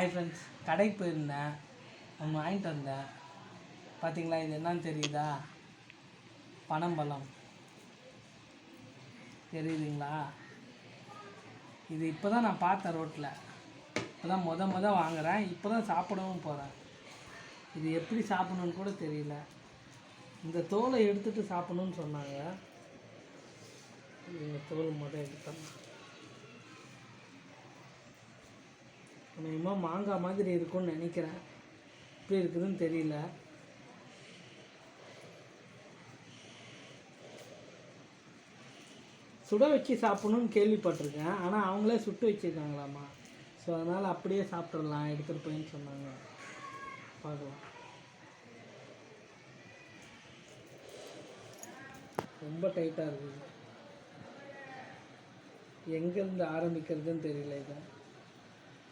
Hi friends கடைக்கு போயிருந்தேன். ஒன்று வாங்கிட்டு வந்தேன். பார்த்தீங்களா இது என்னன்னு தெரியுதா? பனம்பழம் தெரியுதுங்களா? இது இப்போ தான் நான் பார்த்தேன் ரோட்டில் இப்போ தான் மொத முத வாங்குகிறேன் இப்போ தான் சாப்பிடவும் போகிறேன் இது எப்படி சாப்பிடணுன்னு கூட தெரியல. இந்த தோலை எடுத்துட்டு சாப்பிடணுன்னு சொன்னாங்க. இந்த தோல் மொதல் எடுத்துடலாம் அநேகமாக மாங்காய் மாதிரி இருக்கும்னு நினைக்கிறேன். எப்படி இருக்குதுன்னு தெரியல. சுட வச்சு சாப்பிடணும்னு கேள்விப்பட்டிருக்கேன். ஆனால் அவங்களே சுட்டு வச்சுருக்காங்களாம்மா ஸோ அதனால் அப்படியே சாப்பிட்றலாம் எடுத்துகிட்டு போயின்னு சொன்னாங்க. பார்க்கலாம். ரொம்ப டைட்டாக இருக்குது. எங்கேருந்து ஆரம்பிக்கிறதுன்னு தெரியல இதை.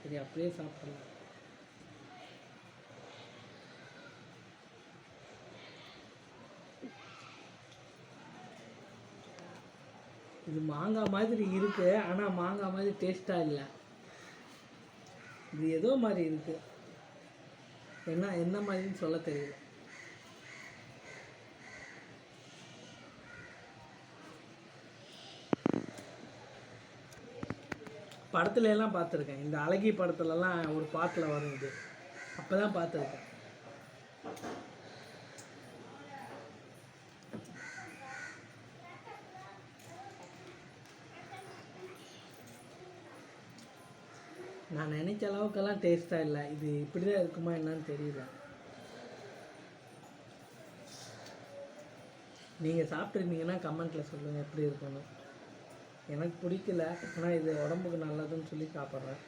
சரி அப்படியே சாப்பிடலாம். இது மாங்காய் மாதிரி இருக்கு ஆனால் மாங்காய் மாதிரி டேஸ்ட்டாக இல்லை. இது ஏதோ மாதிரி இருக்கு. என்ன என்ன மாதிரின்னு சொல்ல தெரியல படத்துல எல்லாம் பார்த்துருக்கேன். இந்த அழகி படத்துலலாம் ஒரு பாட்டில் வரும் இது. அப்போ தான் பார்த்துருக்கேன். நான் நினைச்ச அளவுக்கெல்லாம் டேஸ்ட்டாக இல்லை. இது இப்படி தான் இருக்குமா என்னன்னு தெரியல. நீங்கள் சாப்பிட்ருந்தீங்கன்னா கமெண்ட்டில் சொல்லுங்கள் எப்படி இருக்கணும் எனக்கு பிடிக்கல ஆனால் இது உடம்புக்கு நல்லதுன்னு சொல்லி சாப்பிட்றேன்